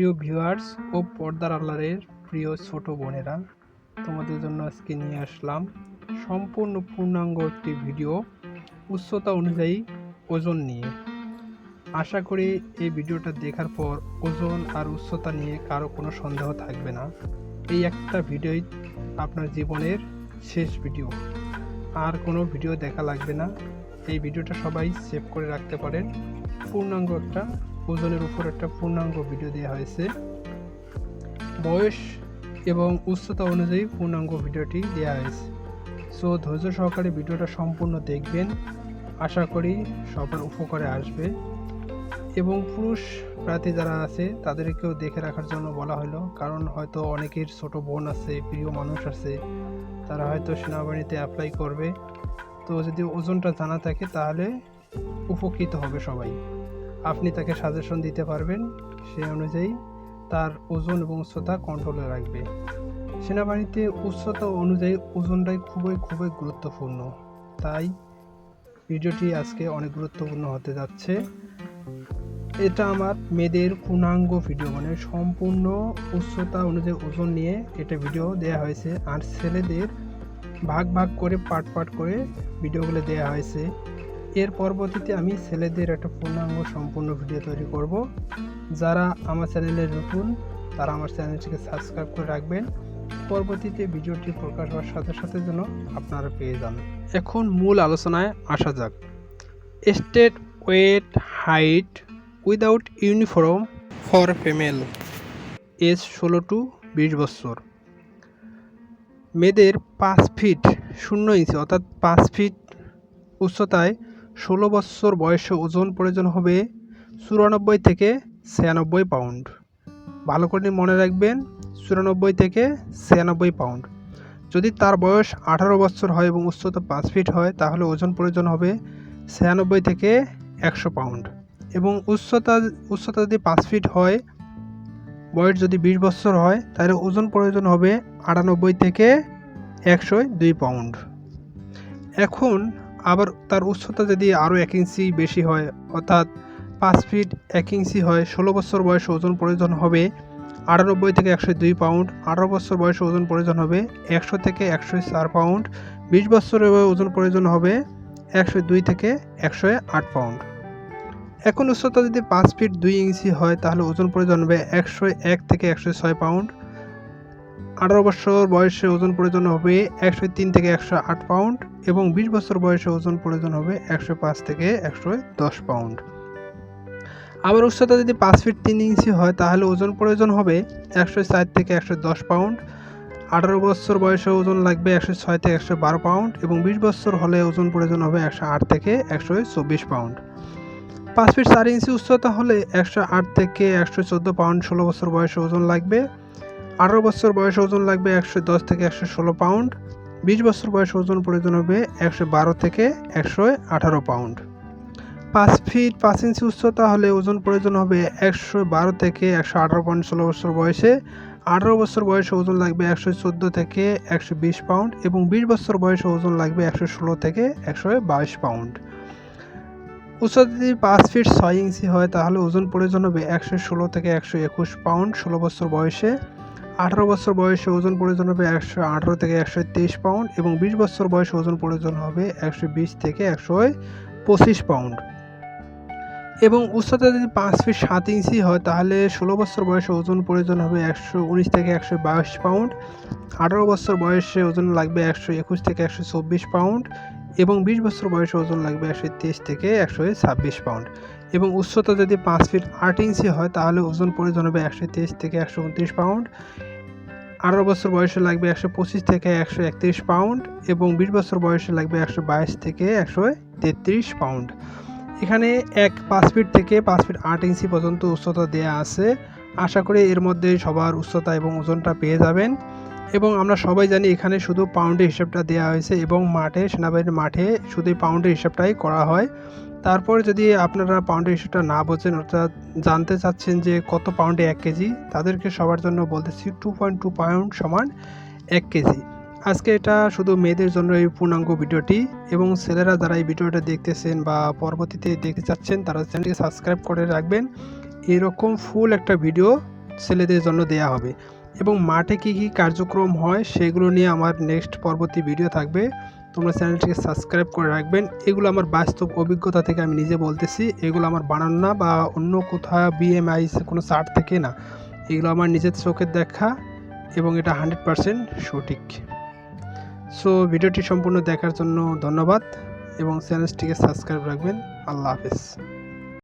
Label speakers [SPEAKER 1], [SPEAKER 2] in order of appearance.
[SPEAKER 1] প্রিয় ভিউয়ার্স ও পর্দার আল্লারের প্রিয় ছোট বোনেরা, তোমাদের জন্য আজকে নিয়ে আসলাম সম্পূর্ণ পূর্ণাঙ্গ একটি ভিডিও উচ্চতা অনুযায়ী ওজন নিয়ে। আশা করি এই ভিডিওটা দেখার পর ওজন আর উচ্চতা নিয়ে কারও কোনো সন্দেহ থাকবে না। এই একটা ভিডিওই আপনার জীবনের শেষ ভিডিও। আর কোনো ভিডিও দেখা লাগবে না। এই ভিডিওটা সবাই সেভ করে রাখতে পারেন। পূর্ণাঙ্গ একটা ওজনের উপর একটা পূর্ণাঙ্গ ভিডিও দেওয়া হয়েছে। বয়স এবং উচ্চতা অনুযায়ী পূর্ণাঙ্গ ভিডিওটি দেওয়া হয়েছে। সো ধৈর্য সহকারে ভিডিওটা সম্পূর্ণ দেখবেন। আশা করি সবার উপকারে আসবে। এবং পুরুষ প্রার্থী যারা আছে, তাদেরকেও দেখে রাখার জন্য বলা হলো। কারণ হয়তো অনেকের ছোট বোন আছে, প্রিয় মানুষ আছে, তারা হয়তো সেনাবাহিনীতে অ্যাপ্লাই করবে। তো যদি ওজনটা জানা থাকে, তাহলে উপকৃত হবে সবাই। আপনি তাকে সাজেশন দিতে পারবেন সেই অনুযায়ী তার ওজন এবং উচ্চতা কন্ট্রোলে রাখবে। সেনাবাহিনীতে উচ্চতা অনুযায়ী ওজনটাই খুবই খুবই গুরুত্বপূর্ণ। তাই ভিডিওটি আজকে অনেক গুরুত্বপূর্ণ হতে যাচ্ছে। এটা আমার মেয়েদের পূর্ণাঙ্গ ভিডিও মানে সম্পূর্ণ উচ্চতা অনুযায়ী ওজন নিয়ে এটা ভিডিও দেওয়া হয়েছে। আর ছেলেদের ভাগ ভাগ করে পার্ট পার্ট করে ভিডিওগুলো দেওয়া হয়েছে। এর পরবর্তীতে আমি ছেলেদের একটা পূর্ণাঙ্গ সম্পূর্ণ ভিডিও তৈরি করব। যারা আমার চ্যানেলে নতুন, তারা আমার চ্যানেলটিকে সাবস্ক্রাইব করে রাখবেন। পরবর্তীতে ভিডিওটি প্রকাশ হওয়ার সাথে সাথে যেন আপনারা পেয়ে যান। এখন মূল আলোচনায় আসা যাক। State weight height without uniform for female age ষোলো টু বিশ বছর। মেয়েদের পাঁচ ফিট শূন্য ইঞ্চি অর্থাৎ পাঁচ ফিট উচ্চতায় ষোলো বছর বয়সে ওজন প্রয়োজন হবে চুরানব্বই থেকে ছিয়ানব্বই পাউন্ড। ভালো করে মনে রাখবেন, চুরানব্বই থেকে ছিয়ানব্বই পাউন্ড। যদি তার বয়স আঠারো বছর হয় এবং উচ্চতা পাঁচ ফিট হয়, তাহলে ওজন প্রয়োজন হবে ছিয়ানব্বই থেকে একশো পাউন্ড। এবং উচ্চতা উচ্চতা যদি পাঁচ ফিট হয়, বয়স যদি বিশ বছর হয়, তাহলে ওজন প্রয়োজন হবে আটানব্বই থেকে একশো দুই পাউন্ড। এখন আবার তার উচ্চতা যদি আরও এক ইঞ্চি বেশি হয়, অর্থাৎ পাঁচ ফিট এক ইঞ্চি হয়, ষোলো বছর বয়সে ওজন প্রয়োজন হবে আটানব্বই থেকে একশো দুই পাউন্ড, আঠারো বছর বয়সে ওজন প্রয়োজন হবে একশো থেকে একশো চার পাউন্ড, বিশ বছরের ওজন প্রয়োজন হবে একশো দুই থেকে একশো আট পাউন্ড। এখন উচ্চতা যদি পাঁচ ফিট দুই ইঞ্চি হয়, তাহলে ওজন প্রয়োজন হবে একশো এক থেকে একশো ছয় পাউন্ড আঠারো বছর বয়সে ওজন প্রয়োজন হবে একশো তিন থেকে একশো আট পাউন্ড এবং বিশ বছর বয়সে ওজন প্রয়োজন হবে একশো পাঁচ থেকে একশো দশ পাউন্ড। আবার উচ্চতা যদি পাঁচ ফিট তিন ইঞ্চি হয়, তাহলে ওজন প্রয়োজন হবে একশো চার থেকে একশো দশ পাউন্ড। আঠারো বছর বয়সে ওজন লাগবে একশো ছয় থেকে একশো বারো পাউন্ড এবং বিশ বছর হলে ওজন প্রয়োজন হবে একশো আট থেকে একশো চব্বিশ পাউন্ড। পাঁচ ফিট চার ইঞ্চি উচ্চতা হলে একশো আট থেকে একশো চোদ্দ পাউন্ড ষোলো বছর বয়সে ওজন লাগবে। আঠারো বছর বয়সে ওজন লাগবে একশো দশ থেকে একশো ষোলো পাউন্ড, বিশ বছর বয়সে ওজন প্রয়োজন হবে একশো বারো থেকে একশো আঠারো পাউন্ড। পাঁচ ফিট পাঁচ ইঞ্চি উচ্চতা হলে ওজন প্রয়োজন হবে একশো বারো থেকে একশো আঠারো পাউন্ড ষোলো বছর বয়সে। আঠারো বছর বয়সে ওজন লাগবে একশো চোদ্দ থেকে একশো বিশ পাউন্ড এবং বিশ বছর বয়সে ওজন লাগবে একশো ষোলো থেকে একশো বাইশ পাউন্ড। উচ্চতা যদি পাঁচ ফিট ছয় ইঞ্চি হয় তাহলে ওজন প্রয়োজন হবে একশো ষোলো থেকে একশো একুশ পাউন্ড ষোলো বছর বয়সে। আঠারো বছর বয়সে ওজন প্রয়োজন হবে একশো আঠারো থেকে একশো তেইশ পাউন্ড এবং বিশ বছর বয়সে ওজন প্রয়োজন হবে একশো বিশ থেকে একশো পঁচিশ পাউন্ড। এবং উচ্চতা যদি পাঁচ ফিট সাত ইঞ্চি হয়, তাহলে ষোলো বছর বয়সে ওজন প্রয়োজন হবে একশো উনিশ থেকে একশো বাইশ পাউন্ড, আঠারো বছর বয়সে ওজন লাগবে একশো একুশ থেকে একশো চব্বিশ পাউন্ড এবং বিশ বছর বয়সে ওজন লাগবে একশো তেইশ থেকে একশো ছাব্বিশ পাউন্ড। এবং উচ্চতা যদি পাঁচ ফিট আট ইঞ্চি হয়, তাহলে ওজন প্রয়োজন হবে একশো তেইশ থেকে একশো উনত্রিশ পাউন্ড। আঠারো বছর বয়সে লাগবে একশো পঁচিশ থেকে একশো একত্রিশ পাউন্ড এবং বিশ বছর বয়সে লাগবে একশো বাইশ থেকে একশো তেত্রিশ পাউন্ড। এখানে এক পাঁচ ফিট থেকে পাঁচ ফিট আট ইঞ্চি পর্যন্ত উচ্চতা দেয়া আছে। আশা করি এর মধ্যে সবার উচ্চতা এবং ওজনটা পেয়ে যাবেন। এবং আমরা সবাই জানি এখানে শুধু পাউন্ডের হিসাবটা দেওয়া হয়েছে এবং মাঠে, সেনাবাহিনীর মাঠে শুধু পাউন্ডের হিসাবটাই করা হয়। তারপর যদি আপনারা পাউন্ডের ইস্যুটা না বোঝেন, অর্থাৎ জানতে চাচ্ছেন যে কত পাউন্ডে এক কেজি, তাদেরকে সবার জন্য বলতেছি টু পয়েন্ট টু পাউন্ড সমান এক কেজি। আজকে এটা শুধু মেয়েদের জন্য এই পূর্ণাঙ্গ ভিডিওটি, এবং ছেলেরা যারা এই ভিডিওটা দেখতেছেন বা পরবর্তীতে দেখতে চাচ্ছেন, তারা চ্যানেলটিকে সাবস্ক্রাইব করে রাখবেন। এরকম ফুল একটা ভিডিও ছেলেদের জন্য দেয়া হবে। এবং মাঠে কী কী কার্যক্রম হয় সেগুলো নিয়ে আমার নেক্সট পরবর্তী ভিডিও থাকবে। তোমরা চ্যানেলটিকে সাবস্ক্রাইব করে রাখবেন। এগুলো আমার বাস্তব অভিজ্ঞতা থেকে আমি নিজে বলতেছি। এগুলো আমার বানানো না বা অন্য কোথাও বিএমআই কোনো সার্ট থেকে না। এগুলো আমার নিজের চোখের দেখা এবং এটা হান্ড্রেড পারসেন্ট সঠিক। সো ভিডিওটি সম্পূর্ণ দেখার জন্য ধন্যবাদ এবং চ্যানেলটিকে সাবস্ক্রাইব রাখবেন। আল্লাহ হাফেজ।